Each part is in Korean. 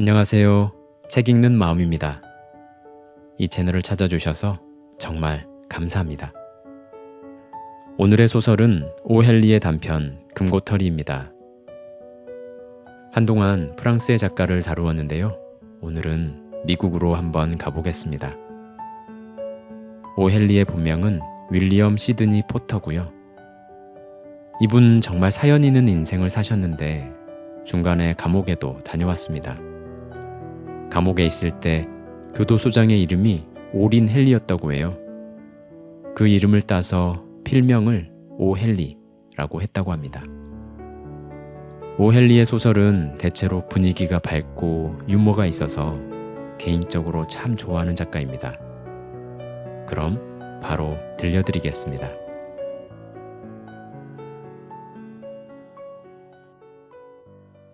안녕하세요. 책 읽는 마음입니다. 이 채널을 찾아주셔서 정말 감사합니다. 오늘의 소설은 오헬리의 단편 금고털이입니다. 한동안 프랑스의 작가를 다루었는데요. 오늘은 미국으로 한번 가보겠습니다. 오헬리의 본명은 윌리엄 시드니 포터고요. 이분 정말 사연 있는 인생을 사셨는데 중간에 감옥에도 다녀왔습니다. 감옥에 있을 때 교도소장의 이름이 오린 헨리였다고 해요. 그 이름을 따서 필명을 오헨리라고 했다고 합니다. 오헨리의 소설은 대체로 분위기가 밝고 유머가 있어서 개인적으로 참 좋아하는 작가입니다. 그럼 바로 들려드리겠습니다.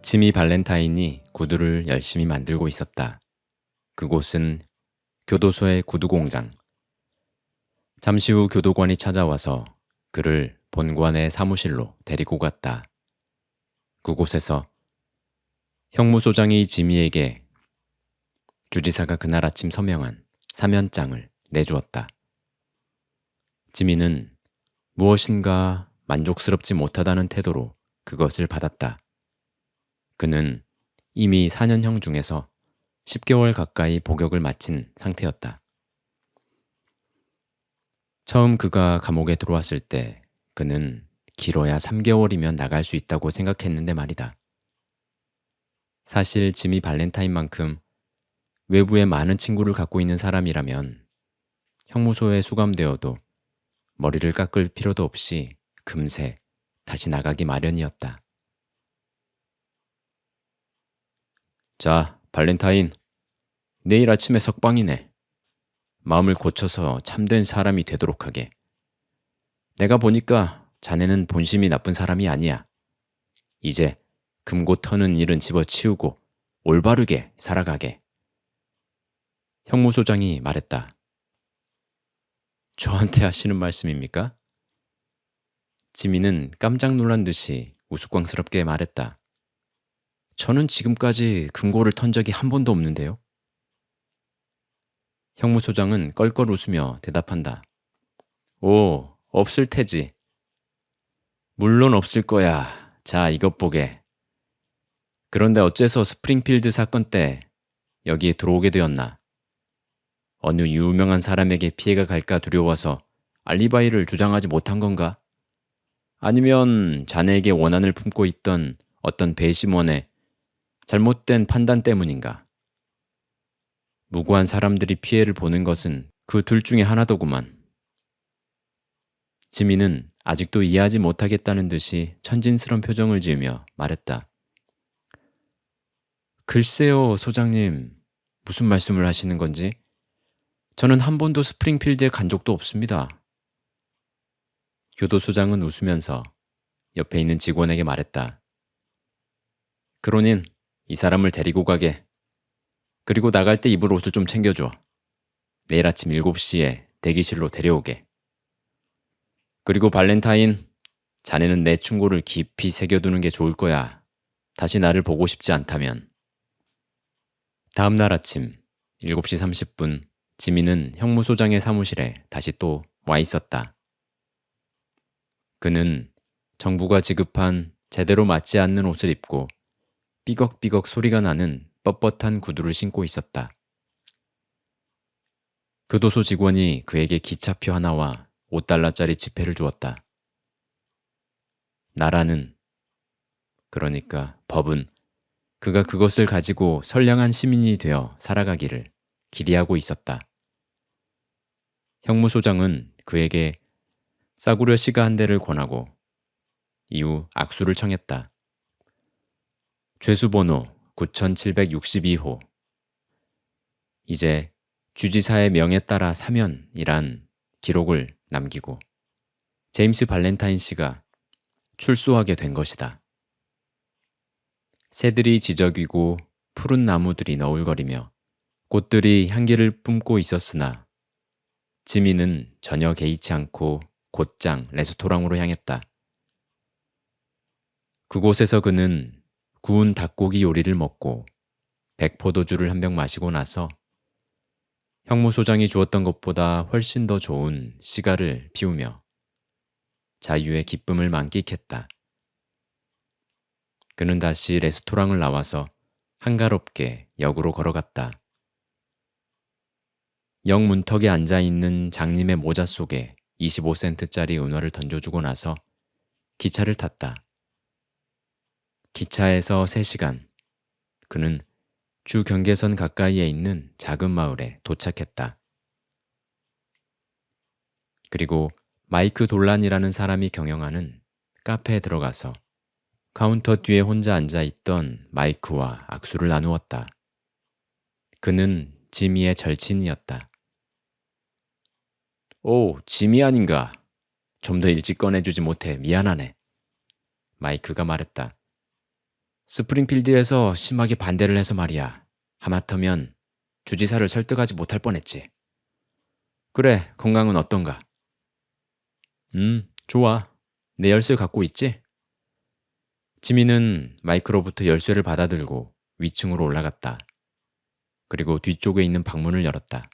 지미 발렌타인이 구두를 열심히 만들고 있었다. 그곳은 교도소의 구두 공장. 잠시 후 교도관이 찾아와서 그를 본관의 사무실로 데리고 갔다. 그곳에서 형무소장이 지미에게 주지사가 그날 아침 서명한 사면장을 내주었다. 지미는 무엇인가 만족스럽지 못하다는 태도로 그것을 받았다. 그는 이미 4년형 중에서 10개월 가까이 복역을 마친 상태였다. 처음 그가 감옥에 들어왔을 때 그는 길어야 3개월이면 나갈 수 있다고 생각했는데 말이다. 사실 지미 발렌타인만큼 외부에 많은 친구를 갖고 있는 사람이라면 형무소에 수감되어도 머리를 깎을 필요도 없이 금세 다시 나가기 마련이었다. 자, 발렌타인. 내일 아침에 석방이네. 마음을 고쳐서 참된 사람이 되도록 하게. 내가 보니까 자네는 본심이 나쁜 사람이 아니야. 이제 금고 터는 일은 집어치우고 올바르게 살아가게. 형무소장이 말했다. 저한테 하시는 말씀입니까? 지민은 깜짝 놀란 듯이 우스꽝스럽게 말했다. 저는 지금까지 금고를 턴 적이 한 번도 없는데요. 형무소장은 껄껄 웃으며 대답한다. 오, 없을 테지. 물론 없을 거야. 자, 이것 보게. 그런데 어째서 스프링필드 사건 때 여기에 들어오게 되었나? 어느 유명한 사람에게 피해가 갈까 두려워서 알리바이를 주장하지 못한 건가? 아니면 자네에게 원한을 품고 있던 어떤 배심원의 잘못된 판단 때문인가? 무고한 사람들이 피해를 보는 것은 그 둘 중에 하나더구만. 지민은 아직도 이해하지 못하겠다는 듯이 천진스런 표정을 지으며 말했다. 글쎄요, 소장님. 무슨 말씀을 하시는 건지? 저는 한 번도 스프링필드에 간 적도 없습니다. 교도소장은 웃으면서 옆에 있는 직원에게 말했다. 그러닌 이 사람을 데리고 가게. 그리고 나갈 때 입을 옷을 좀 챙겨줘. 내일 아침 7시에 대기실로 데려오게. 그리고 발렌타인, 자네는 내 충고를 깊이 새겨두는 게 좋을 거야. 다시 나를 보고 싶지 않다면. 다음 날 아침 7시 30분, 지민은 형무소장의 사무실에 다시 또 와 있었다. 그는 정부가 지급한 제대로 맞지 않는 옷을 입고 삐걱삐걱 소리가 나는 뻣뻣한 구두를 신고 있었다. 교도소 직원이 그에게 기차표 하나와 5달러짜리 지폐를 주었다. 나라는, 그러니까 법은 그가 그것을 가지고 선량한 시민이 되어 살아가기를 기대하고 있었다. 형무소장은 그에게 싸구려 시가 한 대를 권하고 이후 악수를 청했다. 죄수번호 9762호. 이제 주지사의 명에 따라 사면이란 기록을 남기고 제임스 발렌타인 씨가 출소하게 된 것이다. 새들이 지저귀고 푸른 나무들이 너울거리며 꽃들이 향기를 뿜고 있었으나 지민은 전혀 개의치 않고 곧장 레스토랑으로 향했다. 그곳에서 그는 구운 닭고기 요리를 먹고 백포도주를 한 병 마시고 나서 형무소장이 주었던 것보다 훨씬 더 좋은 시가를 피우며 자유의 기쁨을 만끽했다. 그는 다시 레스토랑을 나와서 한가롭게 역으로 걸어갔다. 역 문턱에 앉아 있는 장님의 모자 속에 25센트짜리 은화를 던져주고 나서 기차를 탔다. 기차에서 3시간. 그는 주 경계선 가까이에 있는 작은 마을에 도착했다. 그리고 마이크 돌란이라는 사람이 경영하는 카페에 들어가서 카운터 뒤에 혼자 앉아 있던 마이크와 악수를 나누었다. 그는 지미의 절친이었다. 오, 지미 아닌가? 좀 더 일찍 꺼내주지 못해 미안하네. 마이크가 말했다. 스프링필드에서 심하게 반대를 해서 말이야. 하마터면 주지사를 설득하지 못할 뻔했지. 그래, 건강은 어떤가? 음, 좋아. 내 열쇠 갖고 있지? 지미는 마이크로부터 열쇠를 받아들고 위층으로 올라갔다. 그리고 뒤쪽에 있는 방문을 열었다.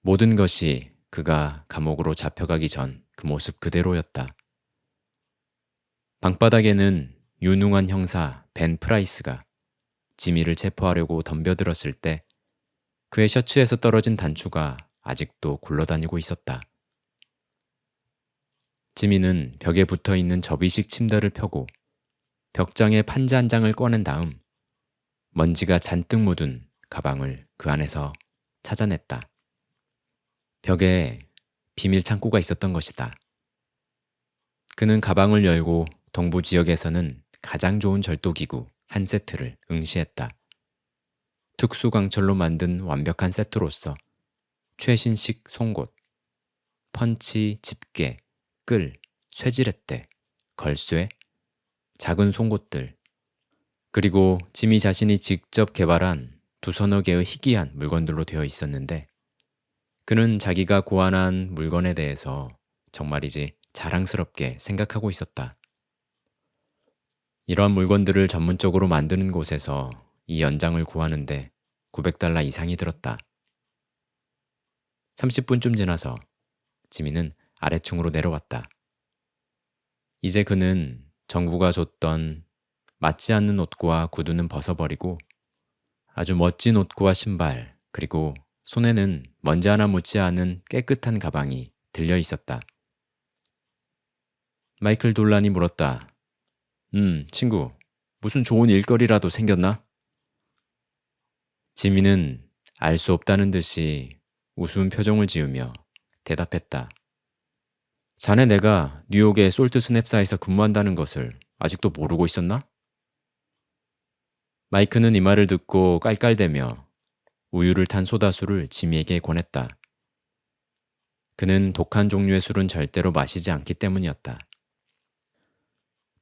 모든 것이 그가 감옥으로 잡혀가기 전 그 모습 그대로였다. 방바닥에는 유능한 형사 벤 프라이스가 지미를 체포하려고 덤벼들었을 때 그의 셔츠에서 떨어진 단추가 아직도 굴러다니고 있었다. 지미는 벽에 붙어 있는 접이식 침대를 펴고 벽장에 판지 한 장을 꺼낸 다음 먼지가 잔뜩 묻은 가방을 그 안에서 찾아냈다. 벽에 비밀 창고가 있었던 것이다. 그는 가방을 열고 동부 지역에서는 가장 좋은 절도기구 한 세트를 응시했다. 특수광철로 만든 완벽한 세트로서 최신식 송곳, 펀치, 집게, 끌, 쇠지렛대, 걸쇠, 작은 송곳들, 그리고 지미 자신이 직접 개발한 두 서너 개의 희귀한 물건들로 되어 있었는데 그는 자기가 고안한 물건에 대해서 정말이지 자랑스럽게 생각하고 있었다. 이러한 물건들을 전문적으로 만드는 곳에서 이 연장을 구하는데 900달러 이상이 들었다. 30분쯤 지나서 지미는 아래층으로 내려왔다. 이제 그는 정부가 줬던 맞지 않는 옷과 구두는 벗어버리고 아주 멋진 옷과 신발 그리고 손에는 먼지 하나 묻지 않은 깨끗한 가방이 들려 있었다. 마이클 돌란이 물었다. 음, 친구, 무슨 좋은 일거리라도 생겼나? 지미는 알수 없다는 듯이 우스운 표정을 지으며 대답했다. 자네 내가 뉴욕의 솔트 스냅사에서 근무한다는 것을 아직도 모르고 있었나? 마이크는 이 말을 듣고 깔깔대며 우유를 탄 소다수를 지미에게 권했다. 그는 독한 종류의 술은 절대로 마시지 않기 때문이었다.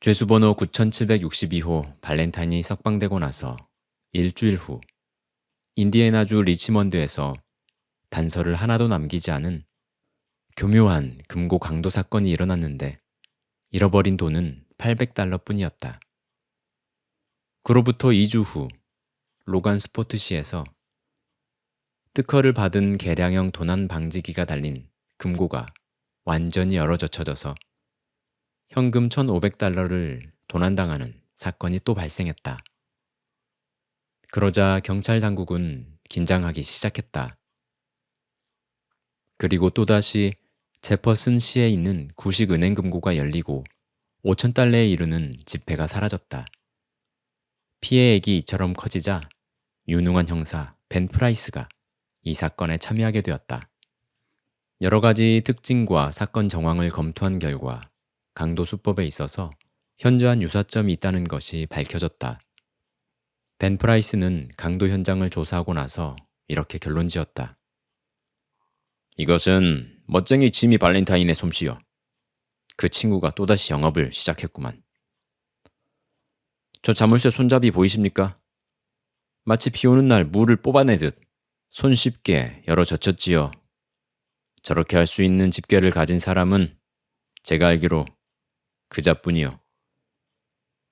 죄수번호 9762호 발렌타인이 석방되고 나서 일주일 후 인디애나주 리치먼드에서 단서를 하나도 남기지 않은 교묘한 금고 강도 사건이 일어났는데 잃어버린 돈은 800달러 뿐이었다. 그로부터 2주 후 로간 스포트시에서 특허를 받은 개량형 도난 방지기가 달린 금고가 완전히 열어젖혀져서 현금 1,500달러를 도난당하는 사건이 또 발생했다. 그러자 경찰 당국은 긴장하기 시작했다. 그리고 또다시 제퍼슨 시에 있는 구식 은행 금고가 열리고 5천 달러에 이르는 지폐가 사라졌다. 피해액이 이처럼 커지자 유능한 형사 벤 프라이스가 이 사건에 참여하게 되었다. 여러 가지 특징과 사건 정황을 검토한 결과 강도 수법에 있어서 현저한 유사점이 있다는 것이 밝혀졌다. 벤 프라이스는 강도 현장을 조사하고 나서 이렇게 결론 지었다. 이것은 멋쟁이 지미 발렌타인의 솜씨여. 그 친구가 또다시 영업을 시작했구만. 저 자물쇠 손잡이 보이십니까? 마치 비 오는 날 물을 뽑아내듯 손쉽게 열어 젖혔지요. 저렇게 할 수 있는 집게를 가진 사람은 제가 알기로 그자뿐이요.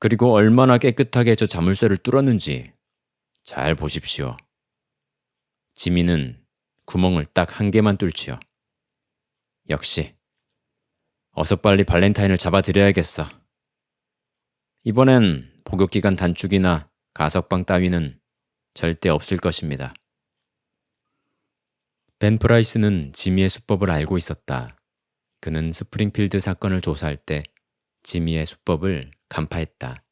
그리고 얼마나 깨끗하게 저 자물쇠를 뚫었는지 잘 보십시오. 지미는 구멍을 딱 한 개만 뚫지요. 역시 어서 빨리 발렌타인을 잡아드려야겠어. 이번엔 복역기간 단축이나 가석방 따위는 절대 없을 것입니다. 벤 프라이스는 지미의 수법을 알고 있었다. 그는 스프링필드 사건을 조사할 때 지미의 수법을 간파했다.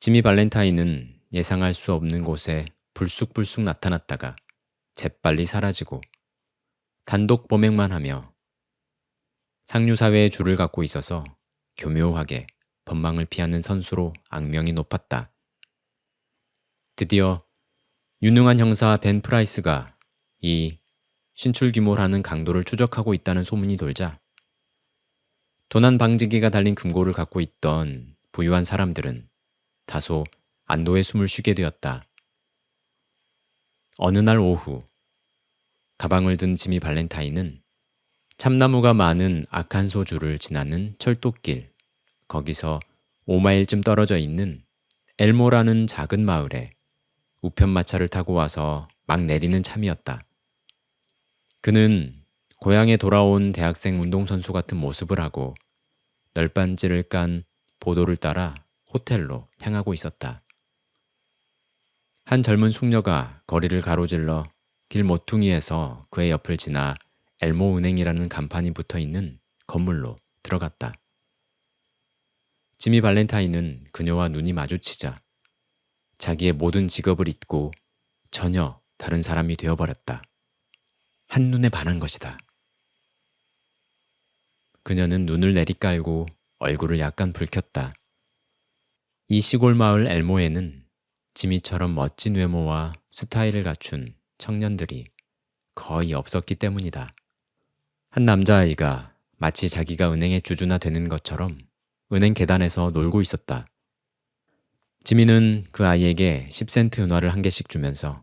지미 발렌타인은 예상할 수 없는 곳에 불쑥불쑥 나타났다가 재빨리 사라지고 단독 범행만 하며 상류사회의 줄을 갖고 있어서 교묘하게 법망을 피하는 선수로 악명이 높았다. 드디어 유능한 형사 벤 프라이스가 이 신출 규모라는 강도를 추적하고 있다는 소문이 돌자 도난 방지기가 달린 금고를 갖고 있던 부유한 사람들은 다소 안도의 숨을 쉬게 되었다. 어느 날 오후 가방을 든 지미 발렌타인은 참나무가 많은 아칸소주를 지나는 철도길 거기서 5마일쯤 떨어져 있는 엘모라는 작은 마을에 우편마차를 타고 와서 막 내리는 참이었다. 그는 고향에 돌아온 대학생 운동선수 같은 모습을 하고 널빤지를 깐 보도를 따라 호텔로 향하고 있었다. 한 젊은 숙녀가 거리를 가로질러 길 모퉁이에서 그의 옆을 지나 엘모 은행이라는 간판이 붙어 있는 건물로 들어갔다. 지미 발렌타인은 그녀와 눈이 마주치자 자기의 모든 직업을 잊고 전혀 다른 사람이 되어버렸다. 한눈에 반한 것이다. 그녀는 눈을 내리깔고 얼굴을 약간 붉혔다. 이 시골 마을 엘모에는 지미처럼 멋진 외모와 스타일을 갖춘 청년들이 거의 없었기 때문이다. 한 남자아이가 마치 자기가 은행의 주주나 되는 것처럼 은행 계단에서 놀고 있었다. 지미는 그 아이에게 10센트 은화를 한 개씩 주면서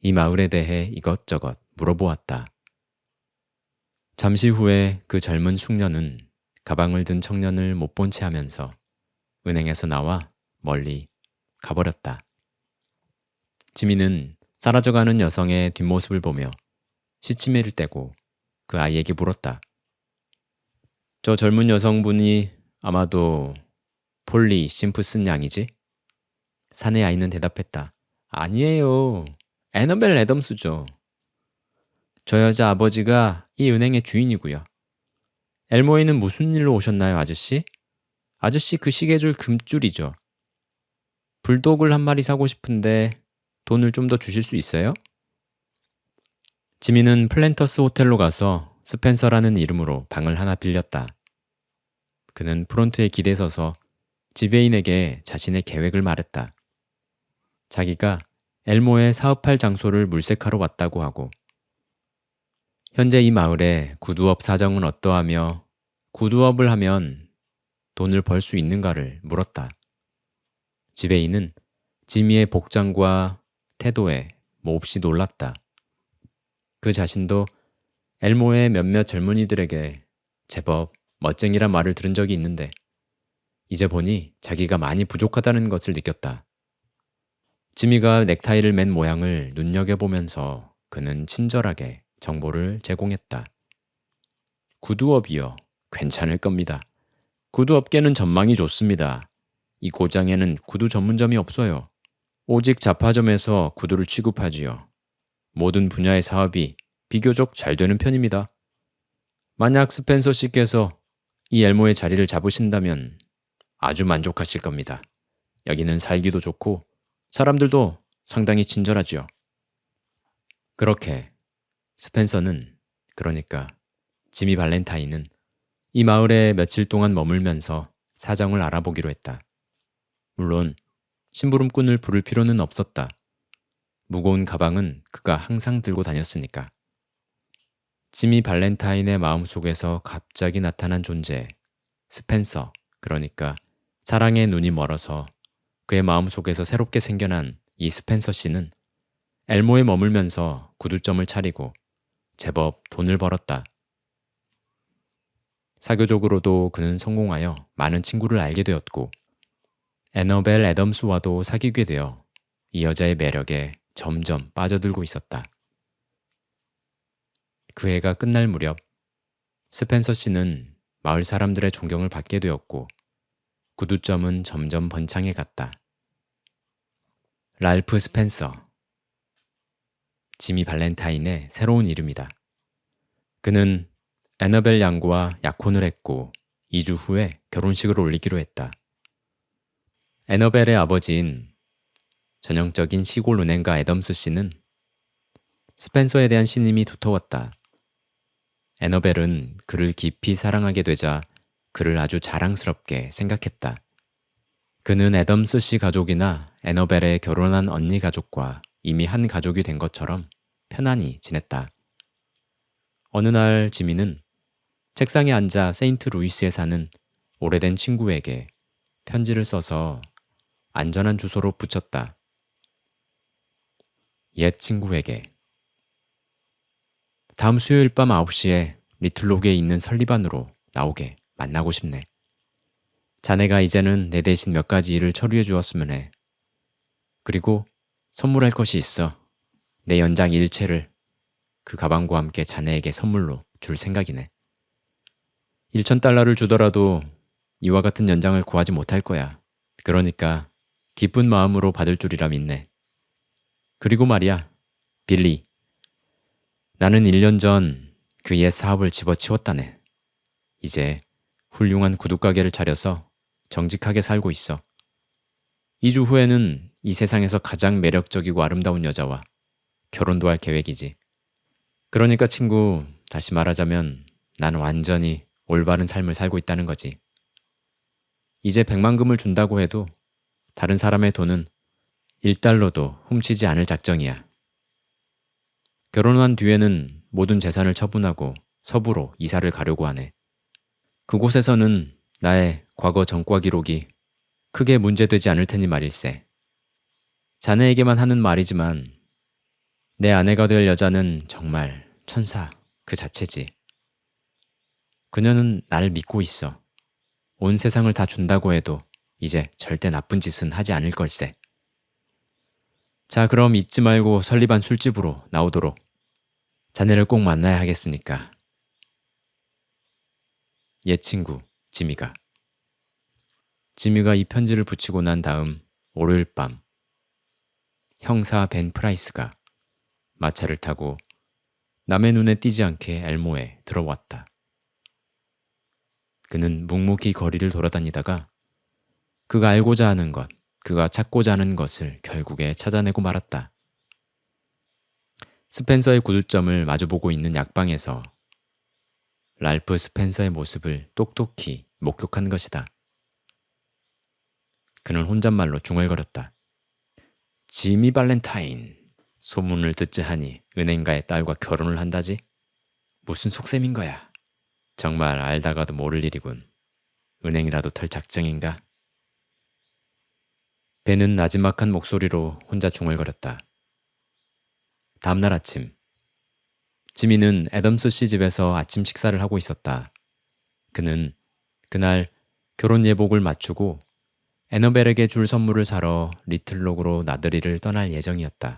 이 마을에 대해 이것저것 물어보았다. 잠시 후에 그 젊은 숙녀는 가방을 든 청년을 못 본 채 하면서 은행에서 나와 멀리 가버렸다. 지미는 사라져가는 여성의 뒷모습을 보며 시치미를 떼고 그 아이에게 물었다. 저 젊은 여성분이 아마도 폴리 심프슨 양이지? 사내 아이는 대답했다. 아니에요. 애너벨 애덤스죠. 저 여자 아버지가 이 은행의 주인이고요. 엘모에는 무슨 일로 오셨나요, 아저씨? 아저씨 그 시계줄 금줄이죠. 불독을 한 마리 사고 싶은데 돈을 좀 더 주실 수 있어요? 지미는 플랜터스 호텔로 가서 스펜서라는 이름으로 방을 하나 빌렸다. 그는 프론트에 기대서서 지배인에게 자신의 계획을 말했다. 자기가 엘모에 사업할 장소를 물색하러 왔다고 하고 현재 이 마을의 구두업 사정은 어떠하며 구두업을 하면 돈을 벌 수 있는가를 물었다. 지배인은 지미의 복장과 태도에 몹시 놀랐다. 그 자신도 엘모의 몇몇 젊은이들에게 제법 멋쟁이란 말을 들은 적이 있는데 이제 보니 자기가 많이 부족하다는 것을 느꼈다. 지미가 넥타이를 맨 모양을 눈여겨보면서 그는 친절하게 정보를 제공했다. 구두업이요. 괜찮을 겁니다. 구두업계는 전망이 좋습니다. 이 고장에는 구두 전문점이 없어요. 오직 잡화점에서 구두를 취급하지요. 모든 분야의 사업이 비교적 잘 되는 편입니다. 만약 스펜서 씨께서 이 엘모의 자리를 잡으신다면 아주 만족하실 겁니다. 여기는 살기도 좋고 사람들도 상당히 친절하지요. 그렇게 스펜서는 그러니까 지미 발렌타인은 이 마을에 며칠 동안 머물면서 사정을 알아보기로 했다. 물론 심부름꾼을 부를 필요는 없었다. 무거운 가방은 그가 항상 들고 다녔으니까. 지미 발렌타인의 마음속에서 갑자기 나타난 존재, 스펜서, 그러니까 사랑의 눈이 멀어서 그의 마음속에서 새롭게 생겨난 이 스펜서 씨는 엘모에 머물면서 구두점을 차리고 제법 돈을 벌었다. 사교적으로도 그는 성공하여 많은 친구를 알게 되었고, 애너벨 애덤스와도 사귀게 되어 이 여자의 매력에 점점 빠져들고 있었다. 그 해가 끝날 무렵 스펜서 씨는 마을 사람들의 존경을 받게 되었고 구두점은 점점 번창해 갔다. 랄프 스펜서 지미 발렌타인의 새로운 이름이다. 그는 애너벨 양과 약혼을 했고 2주 후에 결혼식을 올리기로 했다. 애너벨의 아버지인 전형적인 시골 은행가 애덤스 씨는 스펜서에 대한 신임이 두터웠다. 애너벨은 그를 깊이 사랑하게 되자 그를 아주 자랑스럽게 생각했다. 그는 애덤스 씨 가족이나 애너벨의 결혼한 언니 가족과 이미 한 가족이 된 것처럼 편안히 지냈다. 어느 날 지미는 책상에 앉아 세인트 루이스에 사는 오래된 친구에게 편지를 써서 안전한 주소로 붙였다. 옛 친구에게 다음 수요일 밤 9시에 리틀록에 있는 설리반으로 나오게 만나고 싶네. 자네가 이제는 내 대신 몇 가지 일을 처리해 주었으면 해. 그리고 선물할 것이 있어. 내 연장 일체를 그 가방과 함께 자네에게 선물로 줄 생각이네. 1천 달러를 주더라도 이와 같은 연장을 구하지 못할 거야. 그러니까 기쁜 마음으로 받을 줄이라 믿네. 그리고 말이야, 빌리. 나는 1년 전그옛 사업을 집어치웠다네. 이제 훌륭한 구두가게를 차려서 정직하게 살고 있어. 2주 후에는 이 세상에서 가장 매력적이고 아름다운 여자와 결혼도 할 계획이지. 그러니까 친구, 다시 말하자면 난 완전히 올바른 삶을 살고 있다는 거지. 이제 백만금을 준다고 해도 다른 사람의 돈은 1달러도 훔치지 않을 작정이야. 결혼한 뒤에는 모든 재산을 처분하고 서부로 이사를 가려고 하네. 그곳에서는 나의 과거 전과 기록이 크게 문제되지 않을 테니 말일세. 자네에게만 하는 말이지만 내 아내가 될 여자는 정말 천사 그 자체지. 그녀는 나를 믿고 있어. 온 세상을 다 준다고 해도 이제 절대 나쁜 짓은 하지 않을 걸세. 자, 그럼 잊지 말고 설리반 술집으로 나오도록. 자네를 꼭 만나야 하겠으니까. 옛 친구, 지미가. 지미가 이 편지를 붙이고 난 다음 월요일 밤, 형사 벤 프라이스가 마차를 타고 남의 눈에 띄지 않게 엘모에 들어왔다. 그는 묵묵히 거리를 돌아다니다가 그가 알고자 하는 것, 그가 찾고자 하는 것을 결국에 찾아내고 말았다. 스펜서의 구두점을 마주보고 있는 약방에서 랄프 스펜서의 모습을 똑똑히 목격한 것이다. 그는 혼잣말로 중얼거렸다. 지미 발렌타인. 소문을 듣지 하니 은행가의 딸과 결혼을 한다지? 무슨 속셈인 거야? 정말 알다가도 모를 일이군. 은행이라도 털 작정인가? 배는 나지막한 목소리로 혼자 중얼거렸다. 다음날 아침, 지미는 애덤스 씨 집에서 아침 식사를 하고 있었다. 그는 그날 결혼 예복을 맞추고 애너벨에게 줄 선물을 사러 리틀록으로 나들이를 떠날 예정이었다.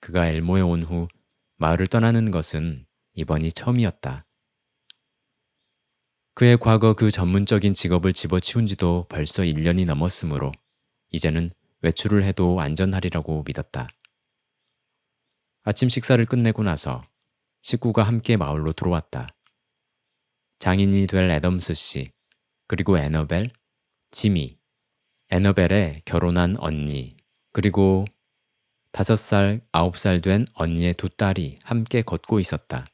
그가 엘모에 온 후 마을을 떠나는 것은 이번이 처음이었다. 그의 과거 그 전문적인 직업을 집어치운 지도 벌써 1년이 넘었으므로 이제는 외출을 해도 안전하리라고 믿었다. 아침 식사를 끝내고 나서 식구가 함께 마을로 들어왔다. 장인이 될 애덤스 씨, 그리고 애너벨, 지미, 애너벨의 결혼한 언니, 그리고 다섯 살, 아홉 살 된 언니의 두 딸이 함께 걷고 있었다.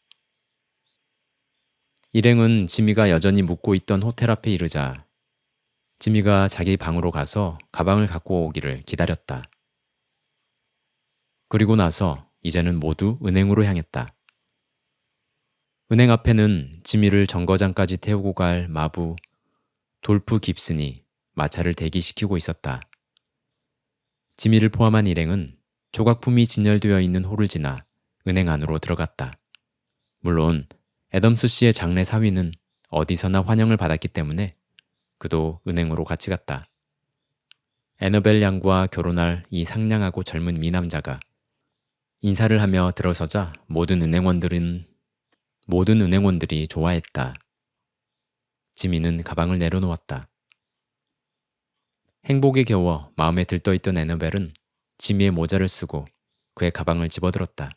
일행은 지미가 여전히 묵고 있던 호텔 앞에 이르자 지미가 자기 방으로 가서 가방을 갖고 오기를 기다렸다. 그리고 나서 이제는 모두 은행으로 향했다. 은행 앞에는 지미를 정거장까지 태우고 갈 마부 돌프 깁슨이 마차를 대기시키고 있었다. 지미를 포함한 일행은 조각품이 진열되어 있는 홀을 지나 은행 안으로 들어갔다. 물론 애덤스 씨의 장례 사위는 어디서나 환영을 받았기 때문에 그도 은행으로 같이 갔다. 애너벨 양과 결혼할 이 상냥하고 젊은 미남자가 인사를 하며 들어서자 모든 은행원들은 모든 은행원들이 좋아했다. 지민은 가방을 내려놓았다. 행복에 겨워 마음에 들떠있던 애너벨은 지미의 모자를 쓰고 그의 가방을 집어들었다.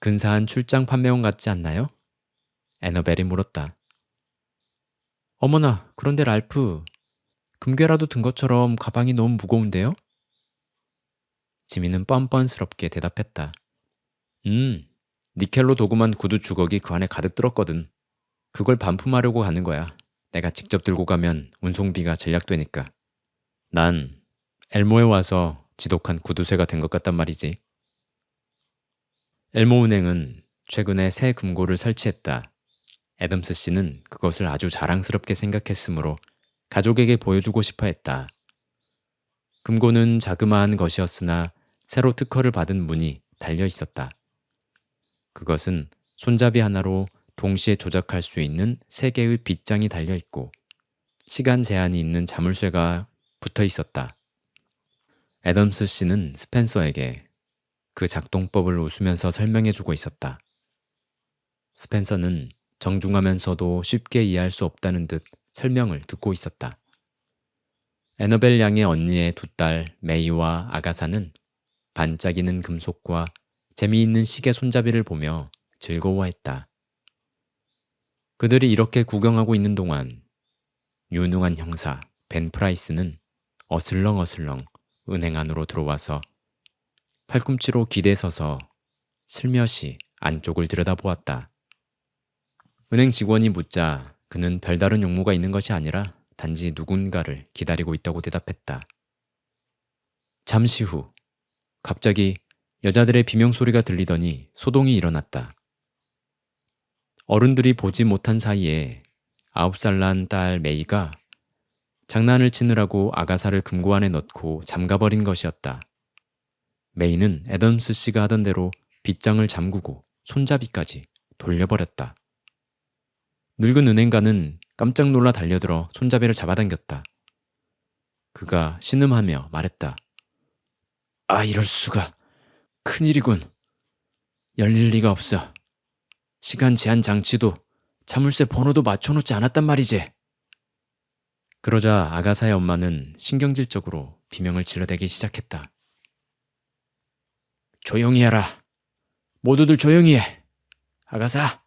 근사한 출장 판매원 같지 않나요? 애너벨이 물었다. 어머나, 그런데 랄프, 금괴라도 든 것처럼 가방이 너무 무거운데요? 지민은 뻔뻔스럽게 대답했다. 음, 니켈로 도금한 구두 주걱이 그 안에 가득 들었거든. 그걸 반품하려고 가는 거야. 내가 직접 들고 가면 운송비가 전략되니까. 난 엘모에 와서 지독한 구두쇠가 된 것 같단 말이지. 엘모 은행은 최근에 새 금고를 설치했다. 애덤스 씨는 그것을 아주 자랑스럽게 생각했으므로 가족에게 보여주고 싶어 했다. 금고는 자그마한 것이었으나 새로 특허를 받은 문이 달려 있었다. 그것은 손잡이 하나로 동시에 조작할 수 있는 세 개의 빗장이 달려 있고 시간 제한이 있는 자물쇠가 붙어 있었다. 애덤스 씨는 스펜서에게 그 작동법을 웃으면서 설명해 주고 있었다. 스펜서는 정중하면서도 쉽게 이해할 수 없다는 듯 설명을 듣고 있었다. 에너벨 양의 언니의 두 딸 메이와 아가사는 반짝이는 금속과 재미있는 시계 손잡이를 보며 즐거워했다. 그들이 이렇게 구경하고 있는 동안 유능한 형사 벤 프라이스는 어슬렁어슬렁 은행 안으로 들어와서 팔꿈치로 기대 서서 슬며시 안쪽을 들여다보았다. 은행 직원이 묻자 그는 별다른 용무가 있는 것이 아니라 단지 누군가를 기다리고 있다고 대답했다. 잠시 후 갑자기 여자들의 비명 소리가 들리더니 소동이 일어났다. 어른들이 보지 못한 사이에 아홉 살 난 딸 메이가 장난을 치느라고 아가사를 금고 안에 넣고 잠가버린 것이었다. 메이는 애덤스 씨가 하던 대로 빗장을 잠그고 손잡이까지 돌려버렸다. 늙은 은행가는 깜짝 놀라 달려들어 손잡이를 잡아당겼다. 그가 신음하며 말했다. 아, 이럴 수가. 큰일이군. 열릴 리가 없어. 시간 제한 장치도 자물쇠 번호도 맞춰놓지 않았단 말이지. 그러자 아가사의 엄마는 신경질적으로 비명을 질러대기 시작했다. 조용히 해라. 모두들 조용히 해. 아가사.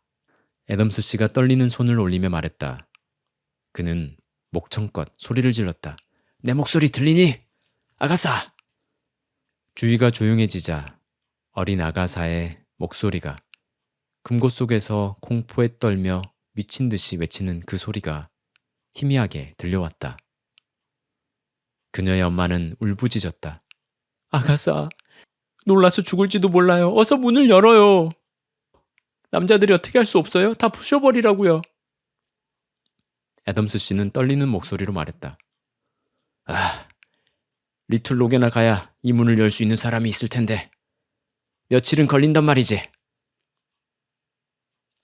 애덤스 씨가 떨리는 손을 올리며 말했다. 그는 목청껏 소리를 질렀다. 내 목소리 들리니? 아가사! 주위가 조용해지자 어린 아가사의 목소리가 금고 속에서 공포에 떨며 미친 듯이 외치는 그 소리가 희미하게 들려왔다. 그녀의 엄마는 울부짖었다. 아가사, 놀라서 죽을지도 몰라요. 어서 문을 열어요. 남자들이 어떻게 할 수 없어요? 다 부셔버리라고요. 애덤스 씨는 떨리는 목소리로 말했다. 아, 리틀 록에나 가야 이 문을 열 수 있는 사람이 있을 텐데. 며칠은 걸린단 말이지.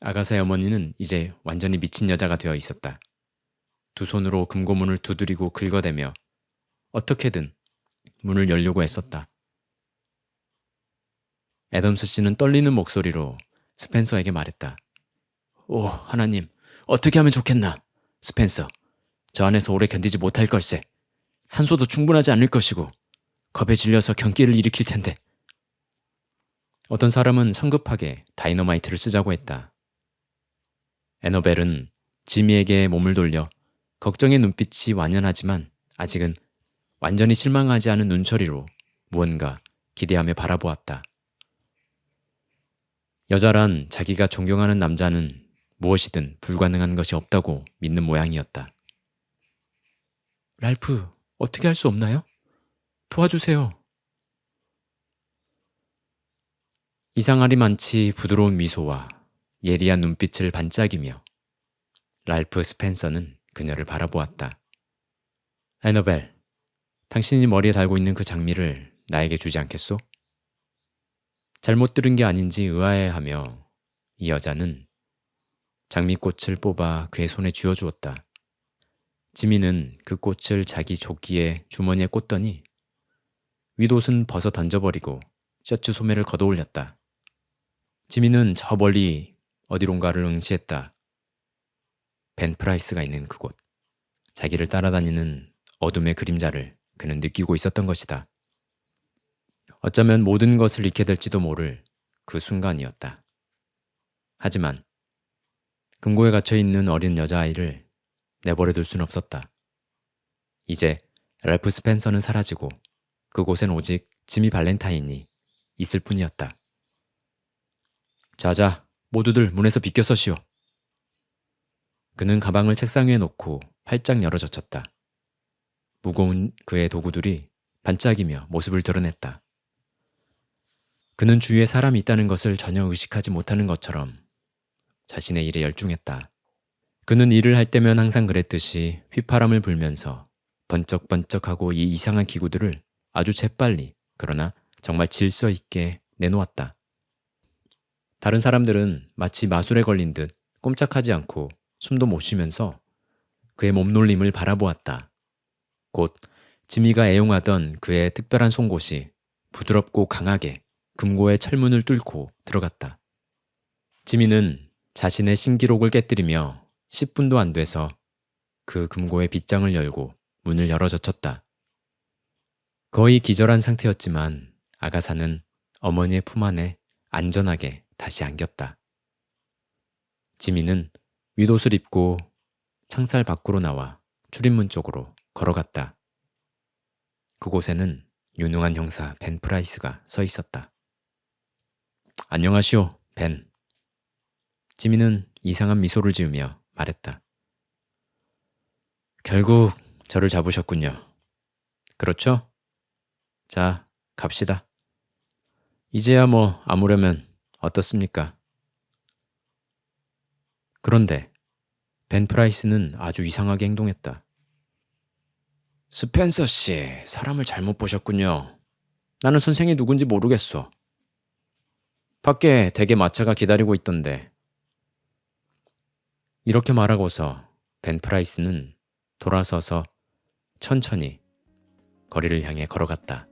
아가사의 어머니는 이제 완전히 미친 여자가 되어 있었다. 두 손으로 금고문을 두드리고 긁어대며 어떻게든 문을 열려고 애썼다. 애덤스 씨는 떨리는 목소리로 스펜서에게 말했다. 오, 하나님, 어떻게 하면 좋겠나? 스펜서, 저 안에서 오래 견디지 못할 걸세. 산소도 충분하지 않을 것이고, 겁에 질려서 경기를 일으킬 텐데. 어떤 사람은 성급하게 다이너마이트를 쓰자고 했다. 에너벨은 지미에게 몸을 돌려 걱정의 눈빛이 완연하지만 아직은 완전히 실망하지 않은 눈초리로 무언가 기대하며 바라보았다. 여자란 자기가 존경하는 남자는 무엇이든 불가능한 것이 없다고 믿는 모양이었다. 랄프, 어떻게 할 수 없나요? 도와주세요. 이상하리 많지 부드러운 미소와 예리한 눈빛을 반짝이며 랄프 스펜서는 그녀를 바라보았다. 애너벨, 당신이 머리에 달고 있는 그 장미를 나에게 주지 않겠소? 잘못 들은 게 아닌지 의아해하며 이 여자는 장미꽃을 뽑아 그의 손에 쥐어주었다. 지민은 그 꽃을 자기 조끼에 주머니에 꽂더니 윗옷은 벗어 던져버리고 셔츠 소매를 걷어올렸다. 지민은 저 멀리 어디론가를 응시했다. 벤 프라이스가 있는 그곳. 자기를 따라다니는 어둠의 그림자를 그는 느끼고 있었던 것이다. 어쩌면 모든 것을 잃게 될지도 모를 그 순간이었다. 하지만 금고에 갇혀 있는 어린 여자아이를 내버려 둘 순 없었다. 이제 랄프 스펜서는 사라지고 그곳엔 오직 지미 발렌타인이 있을 뿐이었다. 자자, 모두들 문에서 비켜 서시오. 그는 가방을 책상 위에 놓고 활짝 열어젖혔다. 무거운 그의 도구들이 반짝이며 모습을 드러냈다. 그는 주위에 사람이 있다는 것을 전혀 의식하지 못하는 것처럼 자신의 일에 열중했다. 그는 일을 할 때면 항상 그랬듯이 휘파람을 불면서 번쩍번쩍하고 이 이상한 기구들을 아주 재빨리 그러나 정말 질서 있게 내놓았다. 다른 사람들은 마치 마술에 걸린 듯 꼼짝하지 않고 숨도 못 쉬면서 그의 몸놀림을 바라보았다. 곧 지미가 애용하던 그의 특별한 송곳이 부드럽고 강하게 금고의 철문을 뚫고 들어갔다. 지미는 자신의 신기록을 깨뜨리며 10분도 안 돼서 그 금고의 빗장을 열고 문을 열어 젖혔다. 거의 기절한 상태였지만 아가사는 어머니의 품 안에 안전하게 다시 안겼다. 지미는 윗옷을 입고 창살 밖으로 나와 출입문 쪽으로 걸어갔다. 그곳에는 유능한 형사 벤 프라이스가 서 있었다. 안녕하시오, 벤. 지미는 이상한 미소를 지으며 말했다. 결국 저를 잡으셨군요. 그렇죠? 자, 갑시다. 이제야 뭐 아무려면 어떻습니까? 그런데 벤 프라이스는 아주 이상하게 행동했다. 스펜서 씨, 사람을 잘못 보셨군요. 나는 선생이 누군지 모르겠어. 밖에 대개 마차가 기다리고 있던데. 이렇게 말하고서 벤 프라이스는 돌아서서 천천히 거리를 향해 걸어갔다.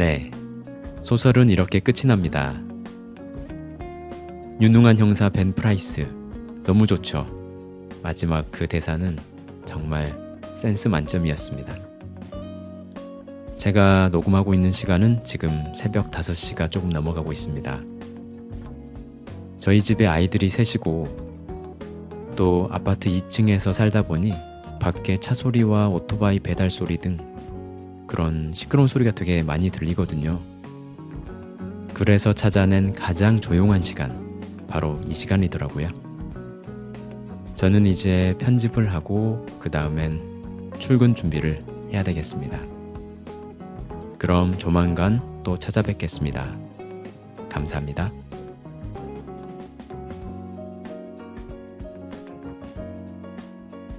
네, 소설은 이렇게 끝이 납니다. 유능한 형사 벤 프라이스, 너무 좋죠. 마지막 그 대사는 정말 센스 만점이었습니다. 제가 녹음하고 있는 시간은 지금 새벽 5시가 조금 넘어가고 있습니다. 저희 집에 아이들이 셋이고 또 아파트 2층에서 살다 보니 밖에 차 소리와 오토바이 배달 소리 등 그런 시끄러운 소리가 되게 많이 들리거든요. 그래서 찾아낸 가장 조용한 시간, 바로 이 시간이더라고요. 저는 이제 편집을 하고 그 다음엔 출근 준비를 해야 되겠습니다. 그럼 조만간 또 찾아뵙겠습니다. 감사합니다.